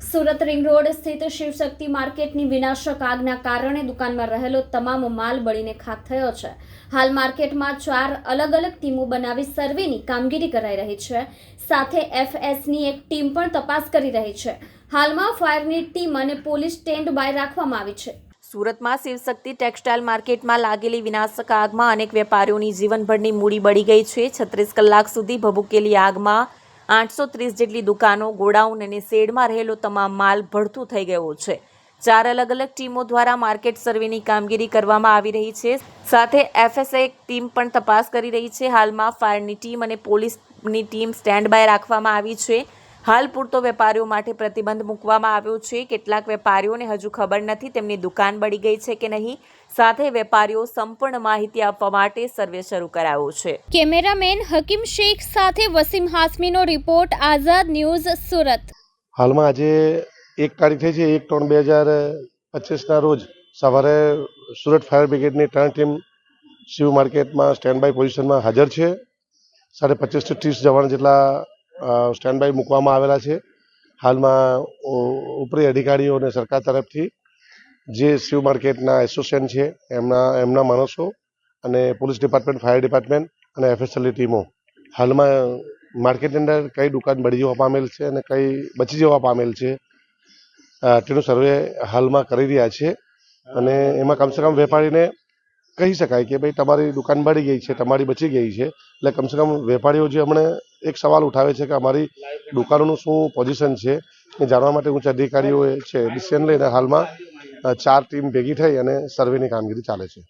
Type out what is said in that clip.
Surat ring road સ્થિત શિવશક્તિ માર્કેટની વિનાશક આગના કારણે દુકાનમાં રહેલો તમામ માલ બળીને ખાક થયો છે. હાલ માર્કેટમાં ચાર અલગ અલગ ટીમો બનાવી સર્વેની કામગીરી કરાઈ રહી છે. સાથે એફએસની એક ટીમ પણ તપાસ કરી રહી છે. હાલમાં ફાયરની ટીમ અને પોલીસ સ્ટેન્ડ બાય રાખવામાં આવી છે. સુરતમાં શિવશક્તિ ટેક્સટાઇલ માર્કેટમાં લાગેલી વિનાશક આગમાં અનેક વેપારીઓની જીવનભરની મૂડી બળી ગઈ છે. છત્રીસ કલાક સુધી ભભૂકેલી આગમાં આઠસો ત્રીસ જેટલી દુકાનો, ગોડાઉન અને શેડમાં રહેલો તમામ માલ ભડથું થઈ ગયો છે. ચાર અલગ અલગ ટીમો દ્વારા માર્કેટ સર્વેની કામગીરી કરવામાં આવી રહી છે. સાથે એફએસએ ટીમ પણ તપાસ કરી રહી છે. હાલમાં ફાયરની ટીમ અને પોલીસની ટીમ સ્ટેન્ડ બાય રાખવામાં આવી છે. હાલ પૂરતો વેપારીઓ માટે પ્રતિબંધ મૂકવામાં આવ્યો છે. કેટલાક વેપારીઓને હજુ ખબર નથી તેમની દુકાન બળી ગઈ છે કે નહીં. સાથે વેપારીઓ સંપૂર્ણ માહિતી આપવા માટે સર્વે શરૂ કરાયો છે. કેમેરામેન હકીમ શેખ સાથે વસીમ હાસમીનો રિપોર્ટ આઝાદ ન્યૂઝ સુરત. હાલમાં આજે એક તારીખ થઈ છે એક ત્રણ બે હજાર પચીસના રોજ સવારે સુરત ફાયર બ્રિગેડની ત્રણ ટીમ શિવ માર્કેટમાં સ્ટેન્ડ બાય પોઝિશનમાં હાજર છે. સાડે પચીસથી ત્રીસ જવાન જેટલા સ્ટેન્ડ બાય મૂકવામાં આવેલા છે. હાલમાં ઉપરી અધિકારીઓ અને સરકાર તરફથી જે શિવ માર્કેટના એસોસિએશન છે, એમના એમના માણસો અને પોલીસ ડિપાર્ટમેન્ટ ફાયર ડિપાર્ટમેન્ટ અને એફએસએલની ટીમો હાલમાં માર્કેટની અંદર કઈ દુકાન બળી જવા પામેલ છે અને કઈ બચી જવા પામેલ છે તેનું સર્વે હાલમાં કરી રહ્યા છે. અને એમાં કમસે કમ વેપારીને કહી શકાય કે ભાઈ તમારી દુકાન બળી ગઈ છે, તમારી બચી ગઈ છે. એટલે કમસે કમ વેપારીઓ જે હમણે એક સવાલ ઉઠાવે છે કે અમારી દુકાનોનું શું પોઝિશન છે? એ જાણવા માટે ઉચ્ચ અધિકારીઓએ છે, ડિસિઝન લઈને હાલમાં ચાર ટીમ ભેગી થઈ અને સર્વેની કામગીરી ચાલે છે.